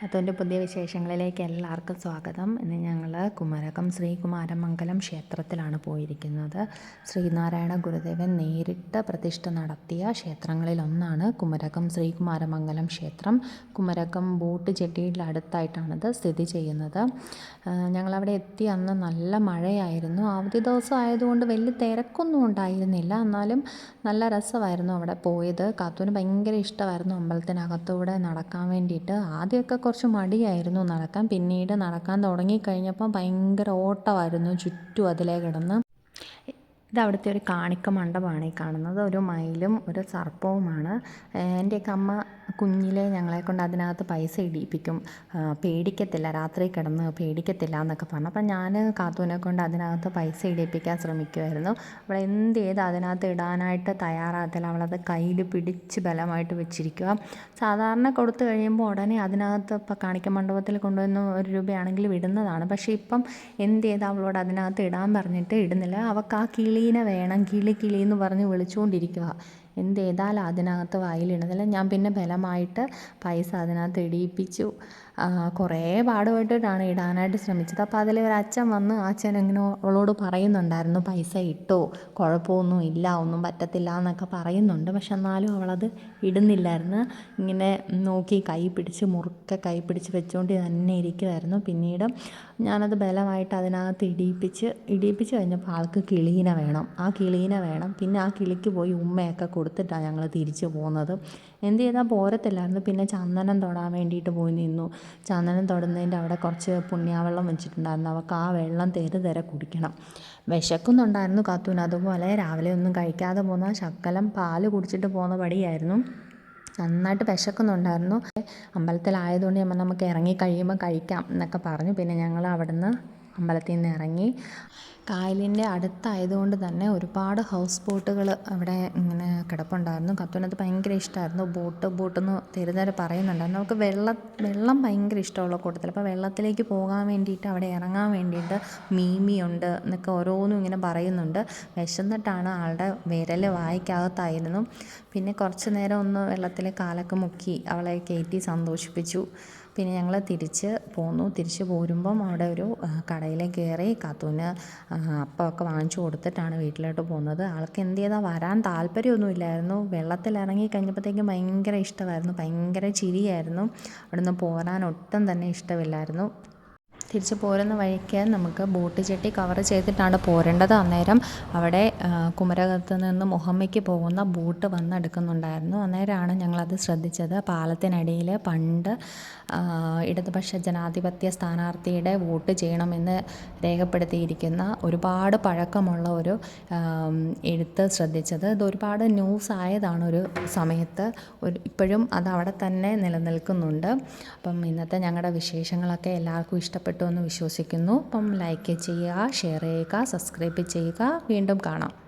കത്തോന്റെ പുതിയ വിശേഷങ്ങളിലേക്ക് എല്ലാവർക്കും സ്വാഗതം. ഇന്ന് ഞങ്ങൾ കുമരകം ശ്രീകുമാരമംഗലം ക്ഷേത്രത്തിലാണ് പോയിരിക്കുന്നത്. ശ്രീനാരായണ ഗുരുദേവൻ നേരിട്ട് പ്രതിഷ്ഠ നടത്തിയ ക്ഷേത്രങ്ങളിലൊന്നാണ് കുമരകം ശ്രീകുമാരമംഗലം ക്ഷേത്രം. കുമരകം ബോട്ട് അടുത്തായിട്ടാണ് അടുത്തായിട്ടാണിത് സ്ഥിതി ചെയ്യുന്നത്. ഞങ്ങളവിടെ എത്തി അന്ന് നല്ല മഴയായിരുന്നു. അവധി ദിവസം ആയതുകൊണ്ട് വലിയ തിരക്കൊന്നും ഉണ്ടായിരുന്നില്ല. എന്നാലും നല്ല രസമായിരുന്നു അവിടെ പോയത്. കാത്തൂന് ഭയങ്കര ഇഷ്ടമായിരുന്നു അമ്പലത്തിനകത്തൂടെ നടക്കാൻ വേണ്ടിയിട്ട്. ആദ്യമൊക്കെ കുറച്ച് മടിയായിരുന്നു നടക്കാൻ. പിന്നീട് നടക്കാൻ തുടങ്ങിക്കഴിഞ്ഞപ്പം ഭയങ്കര ഓട്ടമായിരുന്നു ചുറ്റും അതിലേ കിടന്ന്. ഇത് അവിടുത്തെ ഒരു കാണിക്ക മണ്ഡപമാണ് ഈ കാണുന്നത്. ഒരു മയിലും ഒരു സർപ്പവുമാണ്. എന്റെയൊക്കെ അമ്മ കുഞ്ഞിലെ ഞങ്ങളെ കൊണ്ട് അതിനകത്ത് പൈസ ഇടിയിപ്പിക്കും. പേടിക്കത്തില്ല രാത്രി കിടന്ന് പേടിക്കത്തില്ല എന്നൊക്കെ പറഞ്ഞു. അപ്പം ഞാൻ കാത്തൂനെ കൊണ്ട് അതിനകത്ത് പൈസ ഇടിയിപ്പിക്കാൻ ശ്രമിക്കുമായിരുന്നു അവൾ എന്ത് ചെയ്ത് അതിനകത്ത് ഇടാനായിട്ട് തയ്യാറാകത്തില്ല. അവളത് കയ്യിൽ പിടിച്ച് ബലമായിട്ട് വെച്ചിരിക്കുക സാധാരണ കൊടുത്തു കഴിയുമ്പോൾ ഉടനെ അതിനകത്ത് ഇപ്പം കാണിക്ക മണ്ഡപത്തിൽ കൊണ്ടുവന്ന് ഒരു രൂപയാണെങ്കിൽ വിടുന്നതാണ് പക്ഷേ ഇപ്പം എന്ത് ചെയ്ത് അവളോട് അതിനകത്ത് ഇടാൻ പറഞ്ഞിട്ട് ഇടുന്നില്ല. അവൾക്ക് ആ കിളീനെ വേണം കിളി കിളി എന്ന് പറഞ്ഞ് വിളിച്ചുകൊണ്ടിരിക്കുക എന്ത് ചെയ്താലും അതിനകത്ത് വായിലിടുന്നില്ല ഞാൻ പിന്നെ ബലമായിട്ട് പൈസ അതിനകത്ത് ഇടിയിപ്പിച്ചു. കുറേ പാടുപെട്ടിട്ടാണ് ഇടാനായിട്ട് ശ്രമിച്ചത്. അപ്പോൾ അതിൽ ഒരു അച്ഛൻ വന്ന് അച്ഛൻ ഇങ്ങനെ അവളോട് പറയുന്നുണ്ടായിരുന്നു പൈസ ഇട്ടോ? കുഴപ്പമൊന്നും ഇല്ല ഒന്നും പറ്റത്തില്ല എന്നൊക്കെ പറയുന്നുണ്ട്. പക്ഷെ എന്നാലും അവളത് ഇടുന്നില്ലായിരുന്നു. ഇങ്ങനെ നോക്കി കൈ പിടിച്ച് മുറുക്കെ കൈ പിടിച്ച് വെച്ചുകൊണ്ട് തന്നെ ഇരിക്കുമായിരുന്നു പിന്നീട് ഞാനത് ബലമായിട്ട് അതിനകത്ത് ഇടിയിപ്പിച്ച് ഇടിയിപ്പിച്ച് കഴിഞ്ഞപ്പോൾ ആൾക്ക് കിളീനെ വേണം. ആ കിളീനെ വേണം. പിന്നെ ആ കിളിക്ക് പോയി ഉമ്മയൊക്കെ കൊടുത്തിട്ടാണ് ഞങ്ങൾ തിരിച്ചു പോകുന്നത് എന്ത് ചെയ്താൽ പോരത്തില്ലായിരുന്നു പിന്നെ ചന്ദനം തൊടാൻ വേണ്ടിയിട്ട് പോയി നിന്നു. ചന്ദനം തൊടുന്നതിന്റെ അവിടെ കുറച്ച് പുണ്യാവെള്ളം വെച്ചിട്ടുണ്ടായിരുന്നു. അവൾക്ക് ആ വെള്ളം തെരു തെര കുടിക്കണം. വിശക്കുന്നുണ്ടായിരുന്നു കാത്തൂന് അതുപോലെ രാവിലെ ഒന്നും കഴിക്കാതെ പോകുന്ന ശക്കലം പാൽ കുടിച്ചിട്ട് പോകുന്ന പടിയായിരുന്നു. നന്നായിട്ട് വിശക്കുന്നുണ്ടായിരുന്നു. അമ്പലത്തിലായതുകൊണ്ട് ഞാൻ നമുക്ക് ഇറങ്ങി കഴിയുമ്പോൾ കഴിക്കാം എന്നൊക്കെ പറഞ്ഞു. പിന്നെ ഞങ്ങൾ അവിടുന്ന് അമ്പലത്തിൽ നിന്ന് ഇറങ്ങി. കായലിന്റെ അടുത്തായതുകൊണ്ട് തന്നെ ഒരുപാട് ഹൗസ് ബോട്ടുകൾ അവിടെ ഇങ്ങനെ കിടപ്പുണ്ടായിരുന്നു. കത്തുവിനത് ഭയങ്കര ഇഷ്ടമായിരുന്നു ബോട്ട് ബോട്ട് എന്ന് തരുന്നവർ പറയുന്നുണ്ടായിരുന്നു. നമുക്ക് വെള്ളം വെള്ളം ഭയങ്കര ഇഷ്ടമുള്ള കൂട്ടത്തിൽ അപ്പോൾ വെള്ളത്തിലേക്ക് പോകാൻ വേണ്ടിയിട്ട് അവിടെ ഇറങ്ങാൻ വേണ്ടിയിട്ട് മീമിയുണ്ട് എന്നൊക്കെ ഓരോന്നും ഇങ്ങനെ പറയുന്നുണ്ട്. വിശന്നിട്ടാണ് ആളുടെ വിരൽ വായിക്കകത്തായിരുന്നു. പിന്നെ കുറച്ച് നേരം ഒന്ന് വെള്ളത്തിൽ കാലൊക്കെ മുക്കി അവളെ കയറ്റി സന്തോഷിപ്പിച്ചു. പിന്നെ ഞങ്ങൾ തിരിച്ച് പോന്നു. തിരിച്ച് പോരുമ്പം അവിടെ ഒരു കടയിലേ കയറി കാത്തൂന് അപ്പമൊക്കെ വാങ്ങിച്ചു കൊടുത്തിട്ടാണ് വീട്ടിലോട്ട് പോകുന്നത്. ആൾക്ക് എന്ത് ചെയ്താൽ വരാൻ താല്പര്യമൊന്നുമില്ലായിരുന്നു. വെള്ളത്തിൽ ഇറങ്ങി കഴിഞ്ഞപ്പോഴത്തേക്കും ഭയങ്കര ഇഷ്ടമായിരുന്നു. ഭയങ്കര ചിരിയായിരുന്നു. അവിടുന്ന് പോരാൻ ഒട്ടും തന്നെ ഇഷ്ടമില്ലായിരുന്നു. തിരിച്ച് പോരുന്ന വഴിക്ക് നമുക്ക് ബോട്ട് ചെട്ടി കവർ ചെയ്തിട്ടാണ് പോരേണ്ടത്. അന്നേരം അവിടെ കുമരകത്ത് നിന്ന് മുഹമ്മയ്ക്ക് പോകുന്ന ബോട്ട് വന്നെടുക്കുന്നുണ്ടായിരുന്നു. അന്നേരമാണ് ഞങ്ങളത് ശ്രദ്ധിച്ചത്. പാലത്തിനടിയിൽ പണ്ട് ഇടതുപക്ഷ ജനാധിപത്യ സ്ഥാനാർത്ഥിയുടെ വോട്ട് ചെയ്യണമെന്ന് രേഖപ്പെടുത്തിയിരിക്കുന്ന ഒരുപാട് പഴക്കമുള്ള ഒരു എഴുത്ത് ശ്രദ്ധിച്ചത്. ഇത് ഒരുപാട് ന്യൂസ് ആയതാണ് ഒരു സമയത്ത്. ഒരു ഇപ്പോഴും അത് അവിടെ തന്നെ നിലനിൽക്കുന്നുണ്ട്. അപ്പം ഇന്നത്തെ ഞങ്ങളുടെ വിശേഷങ്ങളൊക്കെ എല്ലാവർക്കും ഇഷ്ടപ്പെട്ടു എന്ന് വിശ്വസിക്കുന്നു. അപ്പം ലൈക്ക് ചെയ്യുക ഷെയർ ചെയ്യുക സബ്സ്ക്രൈബ് ചെയ്യുക. വീണ്ടും കാണാം.